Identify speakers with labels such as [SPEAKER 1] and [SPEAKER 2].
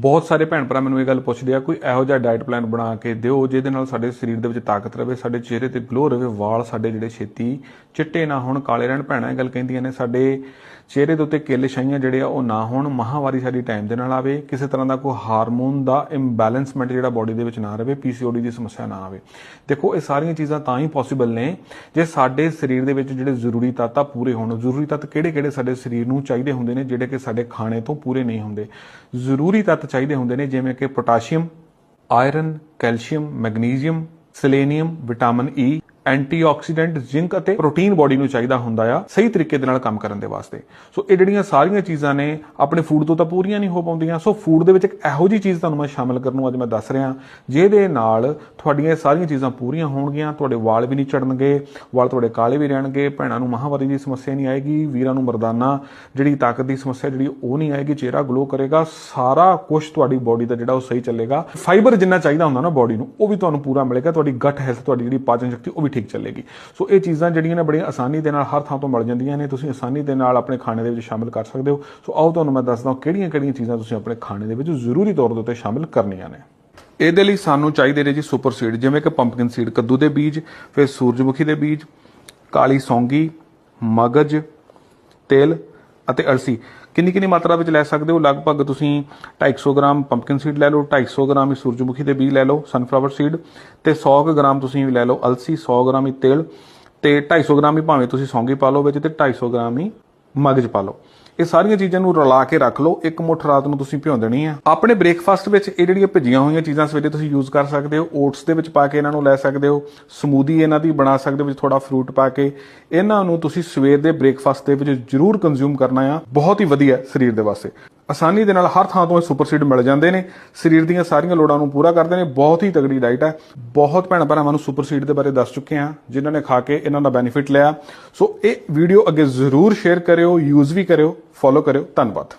[SPEAKER 1] ਬਹੁਤ ਸਾਰੇ ਭੈਣ ਭਰਾ ਮੈਨੂੰ ਇਹ ਗੱਲ ਪੁੱਛਦੇ ਆ, ਕੋਈ ਇਹੋ ਜਿਹਾ ਡਾਈਟ ਪਲਾਨ ਬਣਾ ਕੇ ਦਿਓ ਜਿਹਦੇ ਨਾਲ ਸਾਡੇ ਸਰੀਰ ਦੇ ਵਿੱਚ ਤਾਕਤ ਰਵੇ, ਸਾਡੇ ਚਿਹਰੇ ਤੇ ਗਲੋ ਰਵੇ, ਵਾਲ ਸਾਡੇ ਜਿਹੜੇ ਛੇਤੀ ਚਿੱਟੇ ਨਾ ਹੋਣ, ਕਾਲੇ ਰਹਿਣ। ਭੈਣਾਂ ਇਹ ਗੱਲ ਕਹਿੰਦੀਆਂ ਨੇ, ਸਾਡੇ ਚਿਹਰੇ ਦੇ ਉੱਤੇ ਕਿੱਲ ਛਾਈਆਂ ਜਿਹੜੇ ਆ, ਉਹ ਨਾ ਹੋਣ, ਮਹਾਵਾਰੀ ਸਾਡੀ ਟਾਈਮ ਦੇ ਨਾਲ ਆਵੇ, ਕਿਸੇ ਤਰ੍ਹਾਂ ਦਾ ਕੋਈ ਹਾਰਮੋਨ ਦਾ ਇੰਬੈਲੈਂਸਮੈਂਟ ਜਿਹੜਾ ਬਾਡੀ ਦੇ ਵਿੱਚ ਨਾ ਰਵੇ ਪੀਸੀਓਡੀ ਦੀ ਸਮੱਸਿਆ ਨਾ ਆਵੇ। ਦੇਖੋ, ਇਹ ਸਾਰੀਆਂ ਚੀਜ਼ਾਂ ਤਾਂ ਹੀ ਪੋਸੀਬਲ ਨੇ, ਜੇ ਸਾਡੇ ਸਰੀਰ ਦੇ ਵਿੱਚ ਜਿਹੜੇ ਜ਼ਰੂਰੀ ਤੱਤ ਆ ਪੂਰੇ ਹੋਣ। ਜ਼ਰੂਰੀ ਤੱਤ ਕਿਹੜੇ-ਕਿਹੜੇ ਸਾਡੇ ਸਰੀਰ ਨੂੰ ਚਾਹੀਦੇ ਹੁੰਦੇ ਨੇ, ਜਿਹੜੇ ਕਿ ਸਾਡੇ ਖਾਣੇ ਤੋਂ ਪੂਰੇ ਨਹੀਂ ਹੁੰਦੇ? ਜ਼ਰੂਰੀ ਤੱਤ ਚਾਹੀਦੇ ਹੁੰਦੇ ਨੇ ਜਿਵੇਂ ਕਿ potassium iron calcium magnesium selenium vitamin E antioxidant, zinc ਅਤੇ ਪ੍ਰੋਟੀਨ ਬਾਡੀ ਨੂੰ ਚਾਹੀਦਾ ਹੁੰਦਾ ਆ, ਸਹੀ ਤਰੀਕੇ ਦੇ ਨਾਲ ਕੰਮ ਕਰਨ ਦੇ ਵਾਸਤੇ। ਸੋ ਇਹ ਜਿਹੜੀਆਂ ਸਾਰੀਆਂ ਚੀਜ਼ਾਂ ਨੇ, ਆਪਣੇ ਫੂਡ ਤੋਂ ਤਾਂ ਪੂਰੀਆਂ ਨਹੀਂ ਹੋ ਪਾਉਂਦੀਆਂ। ਸੋ ਫੂਡ ਦੇ ਵਿੱਚ ਇੱਕ ਇਹੋ ਜੀ ਚੀਜ਼ ਤੁਹਾਨੂੰ ਮੈਂ ਸ਼ਾਮਿਲ ਕਰਨ ਨੂੰ ਅੱਜ ਮੈਂ ਦੱਸ ਰਿਹਾ, ਜਿਹਦੇ ਨਾਲ ਤੁਹਾਡੀਆਂ ਸਾਰੀਆਂ ਚੀਜ਼ਾਂ ਪੂਰੀਆਂ ਹੋਣਗੀਆਂ, ਤੁਹਾਡੇ ਵਾਲ ਵੀ ਨਹੀਂ ਝੜਨਗੇ, ਵਾਲ ਤੁਹਾਡੇ ਕਾਲੇ ਵੀ ਰਹਿਣਗੇ, ਭੈਣਾਂ ਨੂੰ ਮਹਾਵਾਰੀ ਦੀ ਸਮੱਸਿਆ ਨਹੀਂ ਆਏਗੀ, ਵੀਰਾਂ ਨੂੰ ਮਰਦਾਨਾ, ਜਿਹੜੀ ਤਾਕਤ ਦੀ ਸਮੱਸਿਆ ਜਿਹੜੀ ਉਹ ਨਹੀਂ ਆਏਗੀ, ਚਿਹਰਾ ਗਲੋ ਕਰੇਗਾ, ਸਾਰਾ ਕੁਝ ਤੁਹਾਡੀ ਬਾਡੀ ਦਾ ਜਿਹੜਾ ਉਹ ਸਹੀ ਚੱਲੇਗਾ। ਫਾਈਬਰ ਜਿੰਨਾ ਚਾਹੀਦਾ ਹੁੰਦਾ ਨਾ ਬਾਡੀ ਨੂੰ, ਉਹ ਵੀ ਤੁਹਾਨੂੰ ਪੂਰਾ ਮਿਲੇਗਾ, ਤੁਹਾਡੀ ਗਟ ਹੈਲਥ ਤੁਹਾਡੀ ਜਿਹੜੀ ਪਾਚਨ ਸ਼ਕਤੀ, ਉਹ ਵੀ ਠੀਕ ਚੱਲੇਗੀ। ਸੋ ਇਹ ਚੀਜ਼ਾਂ ਜਿਹੜੀਆਂ ਨੇ ਬੜੀਆਂ ਆਸਾਨੀ ਦੇ ਨਾਲ ਹਰ ਥਾਂ ਤੋਂ ਮਿਲ ਜਾਂਦੀਆਂ ਨੇ। ਤੁਸੀਂ ਆਸਾਨੀ ਦੇ ਨਾਲ ਆਪਣੇ ਖਾਣੇ ਦੇ ਵਿੱਚ ਸ਼ਾਮਿਲ ਕਰ ਸਕਦੇ ਹੋ। ਸੋ ਆਓ ਤੁਹਾਨੂੰ ਮੈਂ ਦੱਸਦਾ ਕਿਹੜੀਆਂ-ਕਿਹੜੀਆਂ ਚੀਜ਼ਾਂ ਤੁਸੀਂ ਆਪਣੇ ਖਾਣੇ ਦੇ ਵਿੱਚ ਜ਼ਰੂਰੀ ਤੌਰ ਦੇ ਉੱਤੇ ਸ਼ਾਮਿਲ ਕਰਨੀਆਂ ਨੇ। ਇਹਦੇ ਲਈ ਸਾਨੂੰ ਚਾਹੀਦੇ ਨੇ ਜੀ ਸੁਪਰ ਸੀਡ, ਜਿਵੇਂ ਕਿ ਪੰਪਕਿਨ ਸੀਡ, ਕੱਦੂ ਦੇ ਬੀਜ, ਫਿਰ ਸੂਰਜਮੁਖੀ ਦੇ ਬੀਜ, ਕਾਲੀ ਸੌਂਗੀ, ਮਗਜ, ਤਿਲ ਅਤੇ ਅਲਸੀ। ਕਿੰਨੀ ਕਿੰਨੀ ਮਾਤਰਾ ਵਿੱਚ ਲੈ ਸਕਦੇ ਹੋ? ਲਗਭਗ ਤੁਸੀਂ 250 ਗ੍ਰਾਮ ਪੰਪਕਿਨ ਸੀਡ ਲੈ ਲਓ 250 ਗ੍ਰਾਮ ਹੀ ਸੂਰਜਮੁਖੀ ਦੇ ਬੀਜ ਲੈ ਲਓ ਸਨਫਲਾਵਰ ਸੀਡ ਤੇ 100 ਕੁ ਗ੍ਰਾਮ ਤੁਸੀਂ ਲੈ ਲਓ, ਅਲਸੀ 100 ਗ੍ਰਾਮ ਹੀ ਤਿਲ ਤੇ 250 ਗ੍ਰਾਮ ਹੀ ਭਾਵੇਂ ਤੁਸੀਂ ਸੌਂਗੀ ਪਾ ਲਓ ਵਿੱਚ ਤੇ 250 ਗ੍ਰਾਮ ਹੀ ਮਗਜ ਪਾ ਲਓ। ਇਹ ਸਾਰੀਆਂ ਚੀਜ਼ਾਂ ਨੂੰ ਰਲਾ ਕੇ ਰੱਖ ਲਓ। ਇੱਕ ਮੁੱਠ ਰਾਤ ਨੂੰ ਤੁਸੀਂ ਭਿਉਂ ਦੇਣੀ ਹੈ ਆਪਣੇ ਬ੍ਰੇਕਫਾਸਟ ਵਿੱਚ ਇਹ ਜਿਹੜੀਆਂ ਭਿੱਜੀਆਂ ਹੋਈਆਂ ਚੀਜ਼ਾਂ ਸਵੇਰੇ ਤੁਸੀਂ ਯੂਜ਼ ਕਰ ਸਕਦੇ ਹੋ। ਓਟਸ ਦੇ ਵਿੱਚ ਪਾ ਕੇ ਇਹਨਾਂ ਨੂੰ ਲੈ ਸਕਦੇ ਹੋ। ਸਮੂਦੀ ਇਹਨਾਂ ਦੀ ਬਣਾ ਸਕਦੇ ਹੋ ਵਿੱਚ ਥੋੜਾ ਫਰੂਟ ਪਾ ਕੇ। ਇਹਨਾਂ ਨੂੰ ਤੁਸੀਂ ਸਵੇਰ ਦੇ ਬ੍ਰੇਕਫਾਸਟ ਦੇ ਵਿੱਚ ਜ਼ਰੂਰ ਕੰਜ਼ਿਊਮ ਕਰਨਾ ਆ। ਬਹੁਤ ਹੀ ਵਧੀਆ ਸਰੀਰ ਦੇ ਵਾਸਤੇ। ਆਸਾਨੀ ਦੇ ਨਾਲ ਹਰ ਥਾਂ ਤੋਂ ਇਹ ਸੁਪਰ ਸੀਡ ਮਿਲ ਜਾਂਦੇ ਨੇ। ਸਰੀਰ ਦੀਆਂ ਸਾਰੀਆਂ ਲੋੜਾਂ ਨੂੰ ਪੂਰਾ ਕਰਦੇ ਨੇ। ਬਹੁਤ ਹੀ ਤਗੜੀ ਡਾਈਟ ਹੈ। ਬਹੁਤ ਭੈਣ ਭਰਾਵਾਂ ਨੂੰ ਸੁਪਰ ਸੀਡ ਦੇ ਬਾਰੇ ਦੱਸ ਚੁੱਕੇ ਹਾਂ, ਜਿਨ੍ਹਾਂ ਨੇ ਖਾ ਕੇ ਇਹਨਾਂ ਦਾ ਬੈਨੀਫਿਟ ਲਿਆ। ਸੋ ਇਹ ਵੀਡੀਓ ਅੱਗੇ ਜ਼ਰੂਰ ਸ਼ੇਅਰ ਕਰਿਓ, ਯੂਜ਼ ਵੀ ਕਰਿਓ, ਫੋਲੋ ਕਰਿਓ। ਧੰਨਵਾਦ।